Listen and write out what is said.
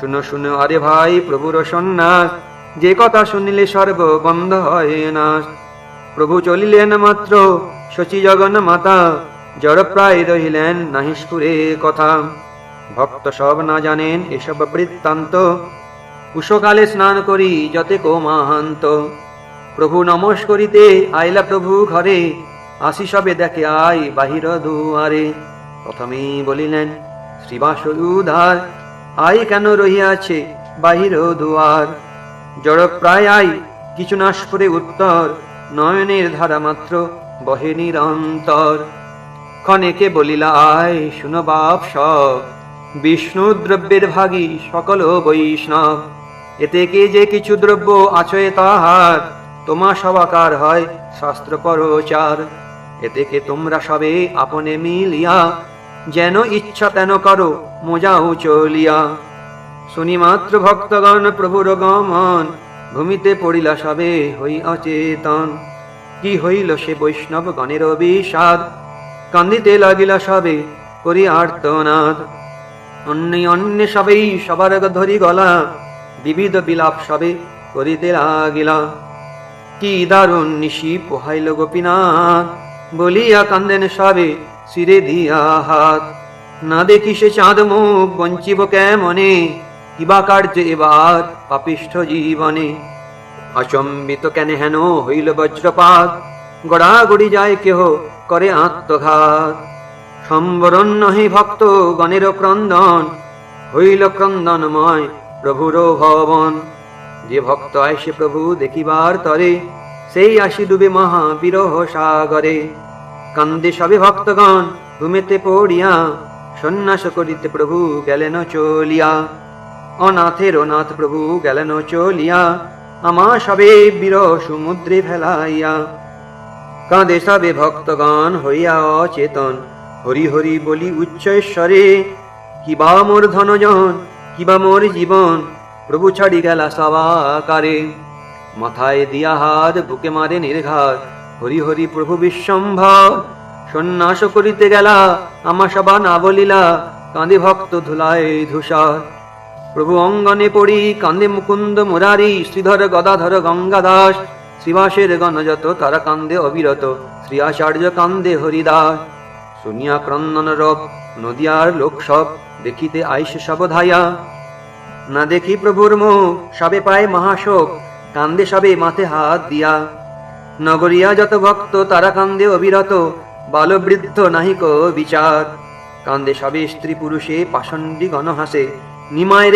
শুনো শুনো, আরে ভাই, প্রভুর সন্ন্যাস। যে কথা শুনিলে সর্ব বন্ধ হয় না। প্রভু চলিলেন মাত্র, শচী জগন মাতা, জড় প্রায় রহিলেন নাহিস্পুরে কথা। ভক্ত সব না জানেন এসব বৃত্তান্ত। উষকালে স্নান করি যতে কো মাহান্ত প্রভু নমস করিতে আইলা প্রভু ঘরে, আসি সবে দেখে আই বাহির দুয়ারে। প্রথমেই বলিলেন শ্রীবাস উধার আই কেন রহিয়াছে বাহির দুয়ার? জড় প্রায় আই, কিছু নাশ করে উত্তর। নয়নের ধারা মাত্র বহে নিরন্তর। ক্ষণেকে বলিলা আয় শুনো বাপ সব। বিষ্ণু দ্রব্যের ভাগী সকল বৈষ্ণব। এতে কে যে কিছু দ্রব্য আছে তাহার? তোমা সবাকার হয় শাস্ত্র পরচার এতে কে তোমরা সবে আপনে মিলিয়া যেন ইচ্ছা তেন করো, মোজাও চলিয়া। শুনি মাত্র ভক্তগণ, প্রভুর গমন, ভূমিতে পড়িলা সবে হই অচেতন। কি হইল সে বৈষ্ণব গণের বিষাদ কান্দিতে লাগিলা সবে করি আর্তনাদ অন্য অন্য সবেই সবার ধরি গলা, বিবিধ বিলাপ সবে করিতে লাগিলা। কি দারুণ নিশি পোহাইল গোপীনাথ বলিয়া কান্দেন সবে শিরে দিয়া হাত। না দেখি সে চাঁদ মুখ, বঞ্চিব কেমনে? কিবা কার্য এবার পাপিষ্ঠ জীবনে? অচম্বিত কেন হেন হইল বজ্রপাত? গড়াগড়ি যায় কেহ করে আত্মঘাত? সম্বরণ নহে ভক্ত গণের ক্রন্দন, হইল ক্রন্দনময় প্রভুর ভবন। যে ভক্ত আইসে প্রভু দেখিবার তরে, সেই আসি ডুবে মহা বিরহ সাগরে। কান্দে সবে ভক্তগণ ঘুমেতে পড়িয়া, সন্ন্যাস করিতে প্রভু গেলেন চলিয়া। অনাথের অনাথ প্রভু গেলেন চলিয়া আমা সবে বিরহ সমুদ্রে ফেলাইয়া। কাঁদে সবে ভক্তগণ, হইয়া অচেতন। হরি হরি বলি উচ্চৈশ্বরে কিবা মোর ধনজন, কিবা মোর জীবন? প্রভু ছাড়ি গেলা সবাকারে মাথায় দিয়া হাত, বুকে মারে নির্ঘাত। হরি হরি প্রভু বিশ্বম্ভর সন্ন্যাস করিতে গেলা আমা সবা না বলিলা, কাঁদে ভক্ত ধুলায় ধূসর প্রভু অঙ্গনে পড়ি কান্দে মুকুন্দ মুরারি, শ্রীধর গদাধর গঙ্গাদাস, শ্রীবাসের গণযত, তারা কান্দে অবিরত, শ্রী আচার্য কান্দে হরিদাস। শুনিয়া ক্রন্দন রব, নদিয়ার লোক সব, দেখিতে আইস সব ধাইয়া না দেখি প্রভুর মুখ, সবে পায় মহাশোক, কান্দে সবে মাথে হাত দিয়া। নগরিয়া যত ভক্ত, তারা কান্দে অবিরত, বালবৃদ্ধ নাহিক বিচার। কান্দে সবে স্ত্রী পুরুষে, পাষণ্ডী গণহাসে নিমায়